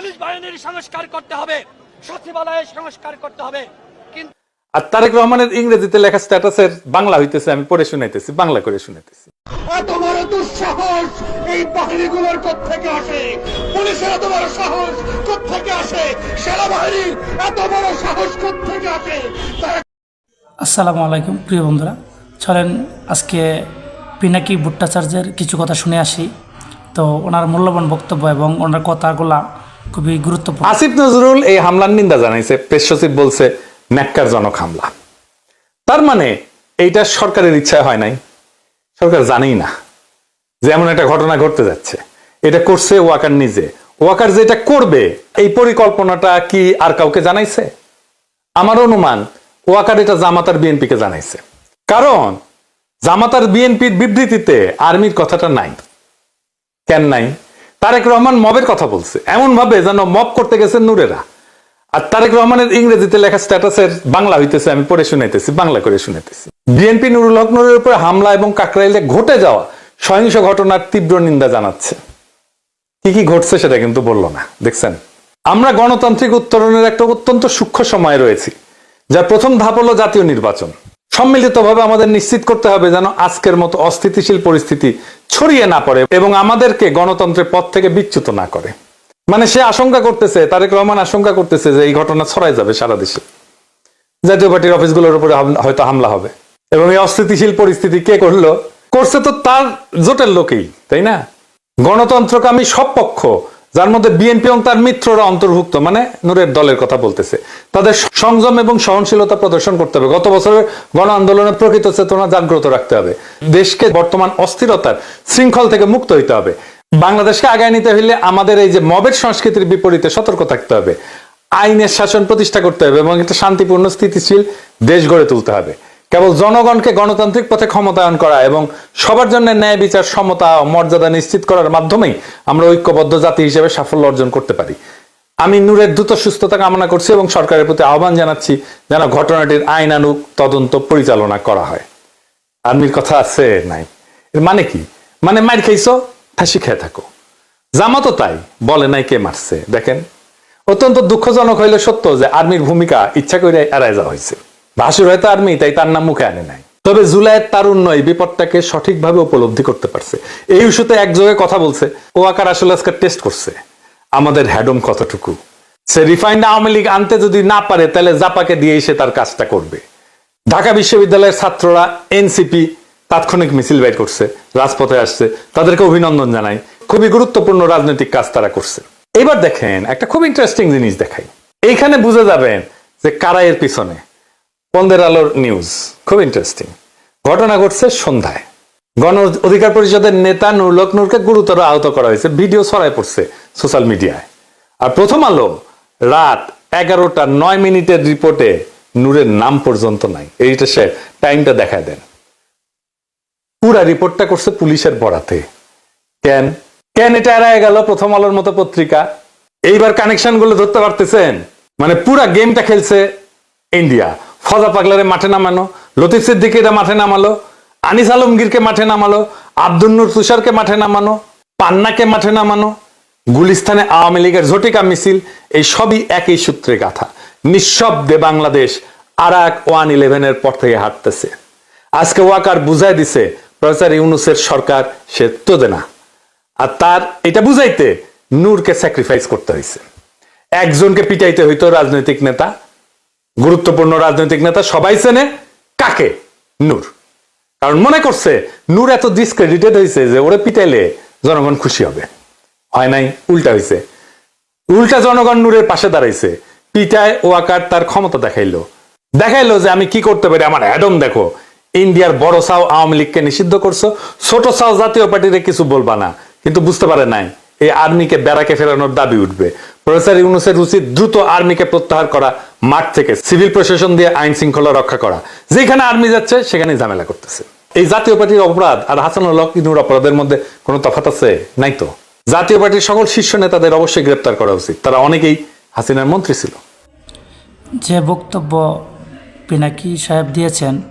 Police বাহিনীর সংস্কার করতে হবে সচিবালয়ের সংস্কার করতে হবে। কিন্তু আর তারেক রহমানের ইংরেজিতে লেখা স্ট্যাটাসের বাংলা হইতেছে আমি পড়ে শুনাইতেছি বাংলা করে শুনাইতেছি। এত বড় দুঃসাহস এই বাহিনীগুলোর থেকে আসে? পুলিশের এত বড় সাহস থেকে আসে? সেনাবাহিনীর এত বড় সাহস থেকে আসে? আসসালামু আলাইকুম প্রিয় বন্ধুরা। চলেন আজকে পিনাকি ভট্টাচার্যের কিছু কথা শুনে আসি। তো ওনার মূল্যবান বক্তব্য এবং ওনার কথাগুলা খুবই গুরুত্বপূর্ণ। আসিফ নজরুল এই হামলার নিন্দা জানাইছে। প্রেস সচিব বলছে, ন্যাক্কারজনক হামলা। তার মানে এইটা সরকারের ইচ্ছায় হয় নাই। সরকার জানেই না যে এমন একটা ঘটনা ঘটতে যাচ্ছে। এটা করছে ওয়াকার নিজে। ওয়াকার যেটা করবে, এই পরিকল্পনাটা কি আর কাউকে জানাইছে? আমার অনুমান, ওয়াকার এটা জামাতার বিএনপিকে জানাইছে। কারণ জামাতার বিএনপির বিবৃতিতে আর্মির কথাটা নাই। কেন নাই? তারেক রহমান মবের কথা বলছে। এমন ভাবে যেন মব করতে গেছে নূরেরা। আর তারেক রহমানের ইংরেজিতে লেখা স্ট্যাটাসের বাংলা হইতেছে, আমি পড়ে শুনাইতেছি, বাংলা করে শুনাইতেছি। বিএনপি নুরুল হক নুরের উপরে হামলা এবং কাকরাইলে ঘটে যাওয়া সহিংস ঘটনার তীব্র নিন্দা জানাচ্ছে। কি কি ঘটছে সেটা কিন্তু বলল না, দেখছেন? আমরা গণতান্ত্রিক উত্তরণের একটা অত্যন্ত সূক্ষ্ম সময় রয়েছি, যার প্রথম ধাপ হলো জাতীয় নির্বাচন। সম্মিলিতভাবে আমাদের নিশ্চিত করতে হবে যেন আজকের মতো অস্থিতিশীল পরিস্থিতি ছড়িয়ে না পড়ে এবং আমাদেরকে গণতন্ত্রের পথ থেকে বিচ্যুত না করে। মানে সে আশঙ্কা করতেছে, তারেক রহমান আশঙ্কা করতেছে যে এই ঘটনা ছড়াই যাবে সারা দেশে। জাতীয় পার্টির অফিসগুলোর উপরে হয়তো হামলা হবে। এবং এই অস্থিতিশীল পরিস্থিতি কে করল? করছে তো তার জোটের লোকেই, তাই না? গণতন্ত্রকামী সব পক্ষ যার মধ্যে বিএনপি এবং তার মিত্ররা অন্তর্ভুক্ত মানে নূরের দলের কথা বলতেছে। তাদের সংযম এবং সহনশীলতা প্রদর্শন করতে হবে। গত বছরের গণ আন্দোলনের প্রকৃত চেতনা জাগ্রত রাখতে হবে। দেশকে বর্তমান অস্থিরতার শৃঙ্খল থেকে মুক্ত হইতে হবে। বাংলাদেশকে আগায় নিতে হলে আমাদের এই যে মবের সংস্কৃতির বিপরীতে সতর্ক থাকতে হবে। আইনের শাসন প্রতিষ্ঠা করতে হবে এবং একটা শান্তিপূর্ণ, স্থিতিশীল দেশ গড়ে তুলতে হবে। কেবল জনগণকে গণতান্ত্রিক পথে ক্ষমতায়ন করা এবং সবার জন্য ন্যায় বিচার, সমতা ও মর্যাদা নিশ্চিত করার মাধ্যমেই আমরা ঐক্যবদ্ধ জাতি হিসেবে সাফল্য অর্জন করতে পারি। আমি নূরের দ্রুত সুস্থতা কামনা করছি এবং সরকারের প্রতি আহ্বান জানাচ্ছি যেন ঘটনাটির আইনানুগ তদন্ত পরিচালনা করা হয়। আর্মির কথা আছে নাই। এর মানে কি? মানে মার খাইছো, ফাঁসি খেয়ে থাকো। জামাতো তাই, বলে নাই কে মারছে। দেখেন, অত্যন্ত দুঃখজনক হইলে সত্য যে আর্মির ভূমিকা ইচ্ছা করে এড়ায় যাওয়া হয়েছে ভাসুর হয়তো আর্মি তাই তার নাম মুখে আনে নাই। তবে জুলাইয়ের তারুণ্য এই বিপদটাকে সঠিকভাবে উপলব্ধি করতে পারছে। এই ইস্যুতে একযোগে কথা বলছে। ও আকার আসলে আজকে টেস্ট করছে। আমাদের হ্যাডম কতটুকু? সে রিফাইন্ড আওয়ামী লীগ আনতে যদি না পারে, তাহলে জাপাকে দিয়েই সে তার কাজটা করবে। ঢাকা বিশ্ববিদ্যালয়ের ছাত্ররা এনসিপি তাৎক্ষণিক মিছিল বের করছে, রাজপথে আসছে। তাদেরকে অভিনন্দন জানাই। খুবই গুরুত্বপূর্ণ রাজনৈতিক কাজ তারা করছে। এবার দেখেন, একটা খুব ইন্টারেস্টিং জিনিস দেখাই। এইখানে বুঝে যাবেন যে কারা এর পিছনে। পন্দের আলোর নিউজ খুব ইন্টারেস্টিং ঘটনা ঘটছে সন্ধ্যায়। গণ অধিকার পরিষদের নেতা নুরলক নূরকে গুরুতর আহত করা হয়েছে। ভিডিও ছড়ায় পড়ছে সোশ্যাল মিডিয়ায়। আর প্রথম আলো, রাত এগারোটা নয় মিনিটের রিপোর্টে নূরের নাম পর্যন্ত নাই। এইটা সে টাইমটা দেখায় দেন। পুরা রিপোর্টটা করছে পুলিশের বরাতে। কেন? কেন এটা এড়ায় গেল প্রথম আলোর মতো পত্রিকা? এইবার কানেকশনগুলো ধরতে পারতেছেন? মানে পুরা গেমটা খেলছে ইন্ডিয়া ফজা পাগলারে মাঠে নামানো লতিফ সিদ্দিকিরা মাঠে নামালো, আনিস আলমগীরকে মাঠে নামালো, আব্দুল নূর তুষারকে মাঠে নামানো পান্নাকে মাঠে নামানো গুলিস্তানে আওয়ামী লীগের ঝটিকা মিছিল, এই সবই একই সূত্রে গাথা। নিঃশব্দে বাংলাদেশ আর এক ওয়ান ইলেভেনের পর থেকে হাঁটতেছে। আজকে ওয়াকার বুঝাই দিছে, প্রফেসর ইউনুসের সরকার সে তোদে না। আর তার এটা বুঝাইতে নূরকে স্যাক্রিফাইস করতে হয়েছে একজনকে পিটাইতে হইতো রাজনৈতিক নেতা গুরুত্বপূর্ণ রাজনৈতিক নেতা সবাই চেনে কাকে? নূর। কারণ মনে করছে, নূর এত ডিসক্রেডিটেড হয়েছে যে ওরে পিটাইলে জনগণ খুশি হবে। হয় নাই, উল্টা হয়েছে উল্টা জনগণ নূরের পাশে দাঁড়াইছে। পিটায় ও আকার তার ক্ষমতা দেখাইলো। দেখাইলো যে আমি কি করতে পারি, আমার অ্যাডম দেখো। ইন্ডিয়ার বড় সাও আওয়ামী লীগকে নিষিদ্ধ করছ, ছোট সাও জাতীয় পার্টিতে কিছু বলবা না। কিন্তু বুঝতে পারে নাই, এই আর্মিকে বেড়াকে ফেরানোর দাবি উঠবে। প্রফেসর ইউনুসের উচিত দ্রুত আর্মিকে প্রত্যাহার করা, মাঠ থেকে সিভিল প্রশাসন দিয়ে আইন শৃঙ্খলা রক্ষা করা। যেখানে আর্মি যাচ্ছে সেখানে ঝামেলা করতেছে। এই জাতীয় পার্টির অপরাধ আর হাসানুল হক ইনুর অপরাধের মধ্যে কোনো তফাৎ আছে? নাই তো। জাতীয় পার্টির সকল শীর্ষ নেতাদের অবশ্যই গ্রেপ্তার করা উচিত। তারা অনেকেই হাসিনার মন্ত্রী ছিল। যে বক্তব্য পিনাকি সাহেব দিয়েছেন,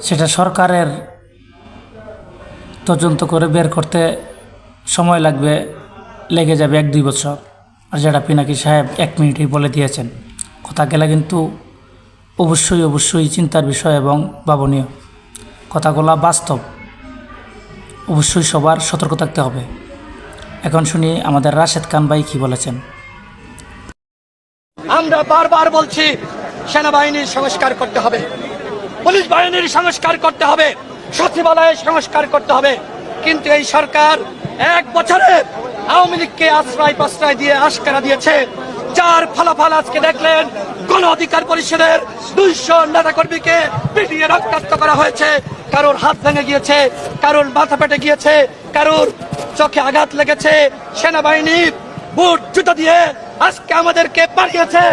সেটা সরকারের তদন্ত করে বের করতে সময় লাগবে। লেগে যাবে এক দুই বছর। আর যেটা পিনাকি সাহেব এক মিনিটেই বলে দিয়েছেন কথা গেলা কিন্তু অবশ্যই অবশ্যই চিন্তার বিষয় এবং ভাবনীয়। কথাগুলা বাস্তব। অবশ্যই সবার সতর্ক থাকতে হবে। এখন শুনি আমাদের রাশেদ খান ভাই কী বলেছেন। আমরা বারবার বলছি, সেনাবাহিনীর সংস্কার করতে হবে। পুলিশ বাহিনীর সংস্কার করতে হবে। সচিবালয়ের সংস্কার করতে হবে। কিন্তু এই সরকার এক বছরে আওয়ামী লীগকে আশ্রয় প্রশ্রয় দিয়ে আশকারা দিয়েছে। যার ফলাফল আজকে দেখলেন, গণ অধিকার পরিষদের দুইশো নেতাকর্মীকে পিটিয়ে রক্তাক্ত করা হয়েছে। কারোর হাত ভেঙে গিয়েছে, কারোর মাথা পেটে গিয়েছে, কারোর চোখে আঘাত লেগেছে। সেনাবাহিনী বুট জুতো দিয়ে আজকে আমাদেরকে পাঠিয়েছে।